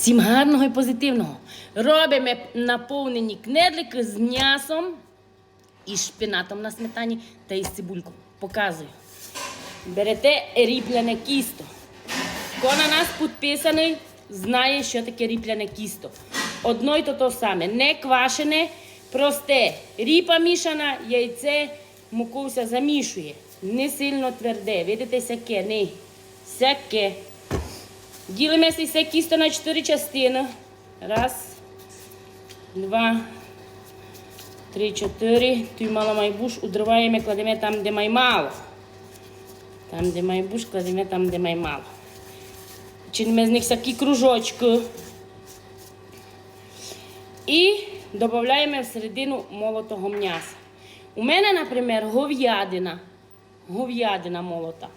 Всім гарного і позитивного. Робимо наповнені кнедлики з м'ясом і шпинатом на сметані та із цибулькою. Показую. Берете ріпляне кісто. Хто на нас підписаний, знає, що таке ріпляне кісто. Одно й то то саме. Не квашене, просте. Ріпа мішана, яйце, мукуся замішує. Не сильно тверде. Видите, сяке, не. Сяке. Ділимо все кісто на чотири частини. Раз, два, три, чотири. Тут мало майбуш. Удриваємо, кладемо там, де май мало. Там, де май буш, кладемо там, де май мало. Чинимо з них всякі кружочки. І додаємо всередину молотого м'яса. У мене, наприклад, говядина. Говядина молота.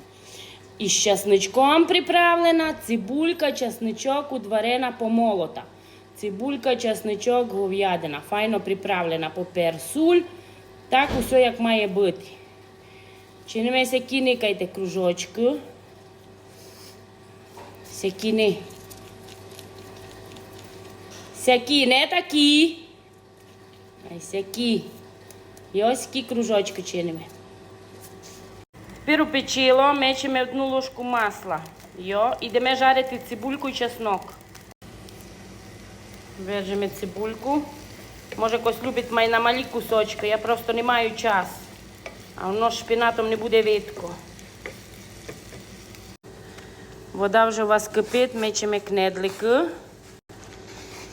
І з часничком приправлена, цибулька, часничок удварена помолота. Цибулька, часничок, говядина. Файно приправлена попер, суль. Так усе як має бути. Чинимо сякі никайте кружочки. Сякі не. Сякі, не такі. Сякі. І ось такі кружочки чинимо. Тепер у печило мечемо одну ложку масла. Йо, ідемо жарити цибульку і чеснок. Вержимо цибульку. Може, хтось любить май на малі кусочки, я просто не маю часу. А воно з шпинатом не буде видко. Вода вже у вас кипить, мечемо кнедлики.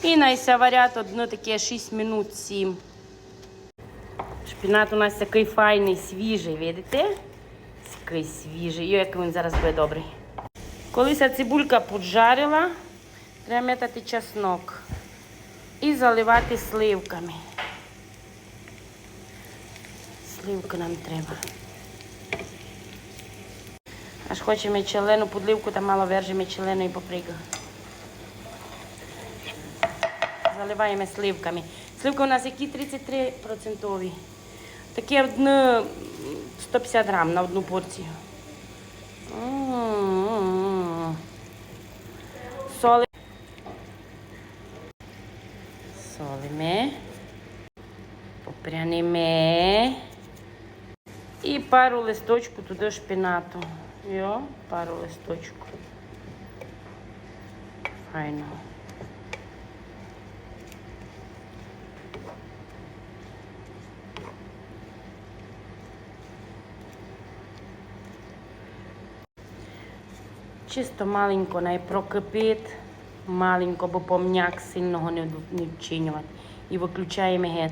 І найся варять одно таке 6 минут 7. Шпинат у нас такий файний, свіжий, видите? Такий свіжий. Йо, який він зараз буде добрий. Коли ця цибулька поджарила, треба метати чеснок і заливати сливками. Сливки нам треба. Аж хочемо челену подливку, та мало вержимо челену і паприка. Заливаємо сливками. Сливки у нас які 33%. Таке одне 150 грам на одну порцію. Соли. Солимо. Попрянемо. І пару листочку туди шпинату. Йо, пару листочку. Файно. Чисто маленько най прокипить, маленько, бо помняк сильного не, не вчинювати. І виключаємо гет.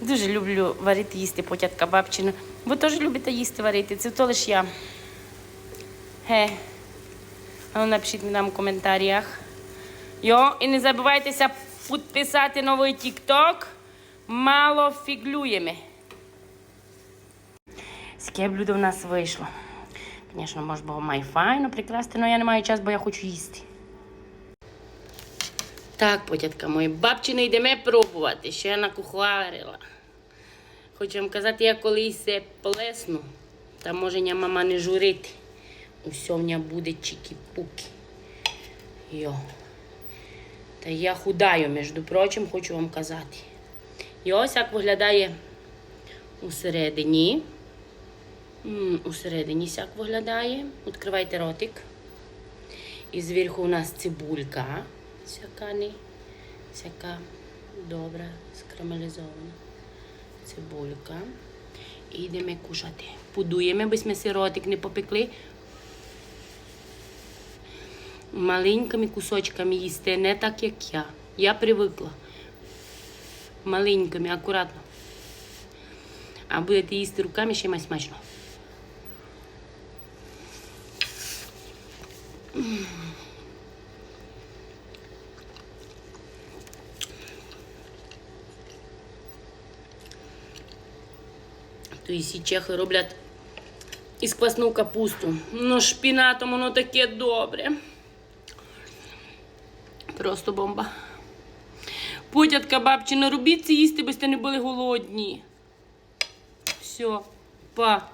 Дуже люблю варити їсти потятка бабчину. Ви теж любите їсти варити, це то лиш я. Ге. Ну напишіть там в коментарях. Йо, і не забувайтеся підписати новий TikTok. Мало фіглюємо. Таке блюдо в нас вийшло. Звісно, може було май файно прикрасти, але я не маю часу, бо я хочу їсти. Так, потятка мої, бабчини йдемо пробувати. Ще я накухварила. Хочу вам казати, я колись плесну, та може ня мама не журити. Усе в буде чікі-пуки. Йо. Та я худаю, між прочим, хочу вам казати. І ось як виглядає усередині. Усередині сяк виглядає. Відкривайте ротик. І зверху у нас цибулька. Всяка не, всяка добра, скарамелізована. Цибулька. І йдемо кушати. Подуємо, бо ми си ротик не попекли. Маленькими кусочками їсти, не так, як я. Я привикла. Маленькими, акуратно. А будете їсти руками, ще май смачно. То і чехи роблять із квасну капусту. Ну, шпінатом воно таке добре. Просто бомба. Потятка бабчина, робіть це їсти, бо сте не були голодні. Все, па.